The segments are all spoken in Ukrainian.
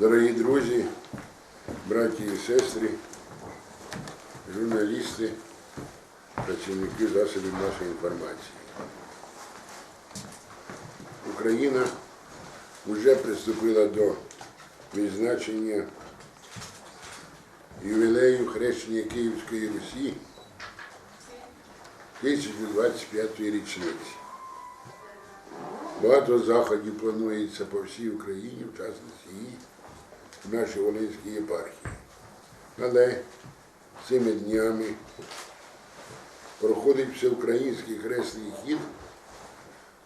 Дорогі друзі, браті і сестри, журналісти, працівники засобів нашої інформації. Україна вже приступила до відзначення ювілею хрещення Київської Русі 1025 річниці. Багато заходів планується по всій Україні, в частності і в нашій Волинській єпархії. Але цими днями проходить всеукраїнський хресний хід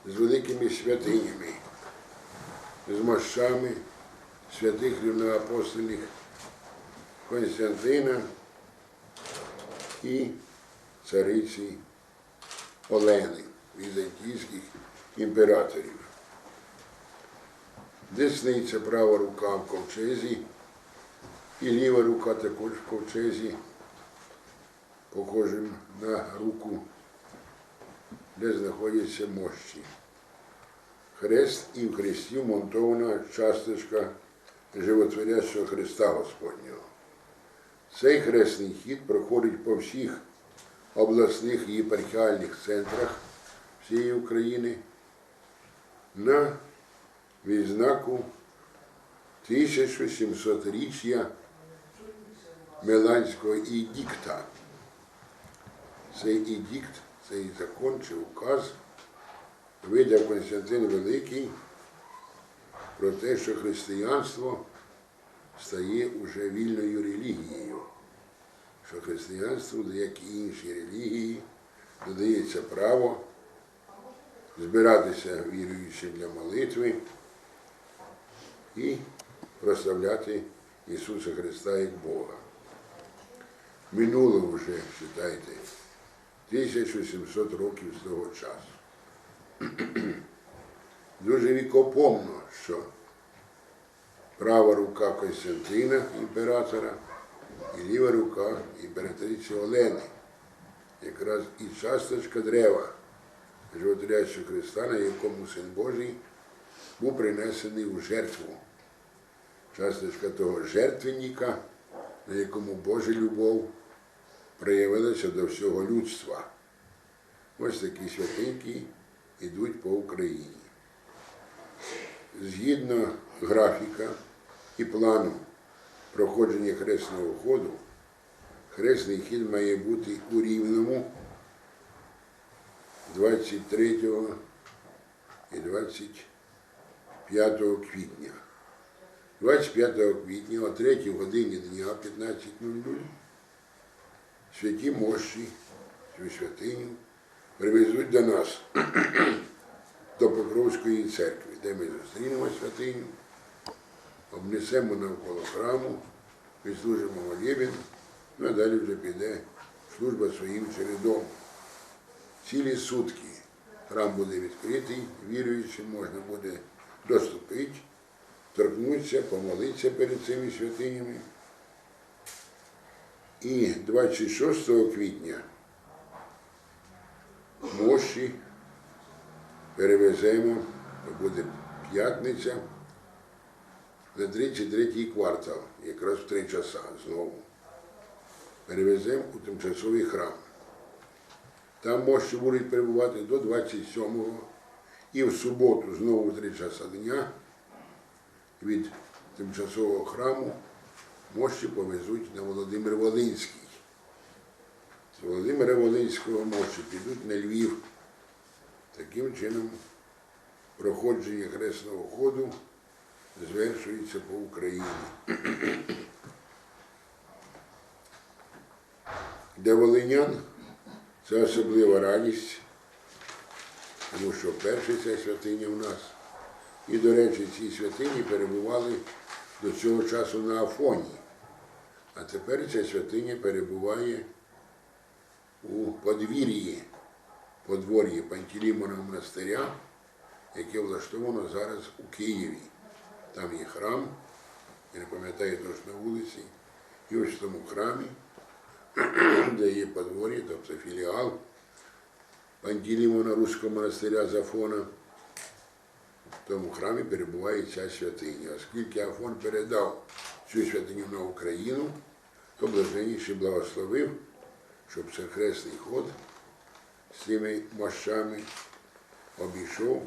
з великими святинями, з мощами святих рівноапостольних Константина і цариці Олени, візантійських імператорів. Десниця права рука в ковчезі, і ліва рука також в ковчезі, похожим на руку, де знаходяться мощі. Хрест і в хресті вмонтована часточка животворящого Христа Господнього. Цей хресний хід проходить по всіх обласних і єпархіальних центрах всієї України на відзнаку 1700-річчя Миланського ідікта. Цей ідікт, цей закон чи указ видав Константин Великий про те, що християнство стає уже вільною релігією, що християнству, як і інші релігії, додається право збиратися віруючим для молитви і прославляти Ісуса Христа як Бога. Минуло вже, вважайте, 1700 років з того часу. Дуже вікопомно, що права рука Костянтина, імператора, і ліва рука імператриці Олени, якраз і часточка древа животворящого Христа, на якому Син Божий був принесений у жертву. Часточка того жертвенника, на якому Божа любов проявилася до всього людства. Ось такі святинки йдуть по Україні. Згідно графіка і плану проходження хресного ходу, хресний хід має бути у Рівному 23 і 25 квітня. 25 квітня о 3 годині дня 15.00 святі мощі, цю святиню привезуть до нас, до Покровської церкви, де ми зустрінемо святиню, обнесемо навколо храму, відслужимо молебен, ну а далі вже піде служба своїм чередом. Цілі сутки храм буде відкритий, віруючим можна буде доступити, торкнутися, помолитися перед цими святинями. І 26 квітня мощі перевеземо, буде п'ятниця, на 33 квартал, якраз в три часа знову. Перевеземо у тимчасовий храм. Там мощі будуть перебувати до 27-го і в суботу знову в 3 часа дня від тимчасового храму мощі повезуть на Володимир Волинський. З Володимира Волинського мощі підуть на Львів. Таким чином проходження хресного ходу звершується по Україні. Для волинян це особлива радість, тому що перша ця святиня в нас. І, до речі, ці святині перебували до цього часу на Афоні. А тепер ця святиня перебуває у подвір'ї, подвор'ї Пантелеймона монастиря, яке влаштовано зараз у Києві. Там є храм, я не пам'ятаю точно вулиці, і ось в тому храмі, де є подвор'я, тобто філіал Пантелеймона Руського монастиря Зафона, тому храмі перебуває ця святиня. Оскільки Афон передав цю святиню на Україну, то блаженніший благословив, щоб хресний ход з цими мощами обійшов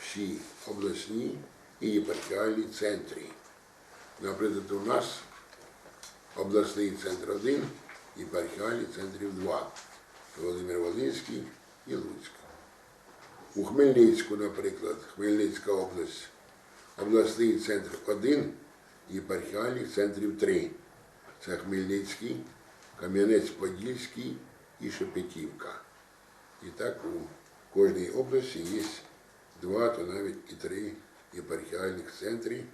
всі обласні і єпархіальні центри. Наприклад, у нас обласний центр один, єпархіальні центрів два. Володимир Волинський і Луцьк. У Хмельницьку, наприклад, Хмельницька область, обласний центр один, єпархіальних центрів три. Це Хмельницький, Кам'янець-Подільський і Шепетівка. І так у кожній області є два, то навіть і три єпархіальних центри,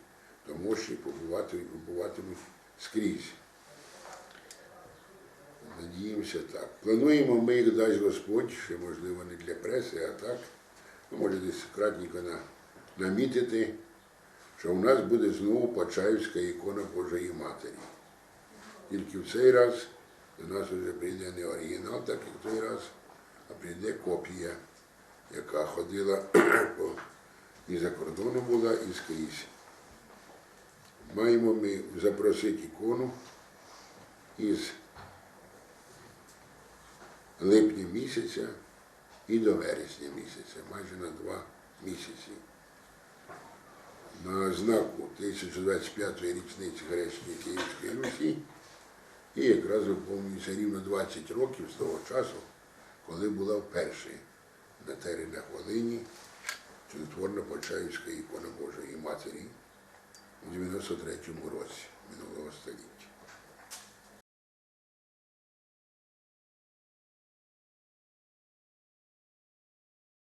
то мощі побувати, побуватимуть скрізь. Надіємося так. Плануємо ми їх дасть Господь, ще можливо не для преси, а так. Ну, може десь кратненько на, намітити, що у нас буде знову Почаївська ікона Божої Матері. Тільки в цей раз до нас вже прийде не оригінал, так як в той раз, а прийде копія, яка ходила по і за кордоном була, і скрізь. Маємо ми запросити ікону із липня місяця і до вересня місяця, майже на два місяці. На знаку 1025-ї річниці Гречної Київської Русі і якраз виповнюється рівно 20 років з того часу, коли була вперше на теренах Волині чудотворна Почаївська ікона Божої Матері у 93-му році минулого століття.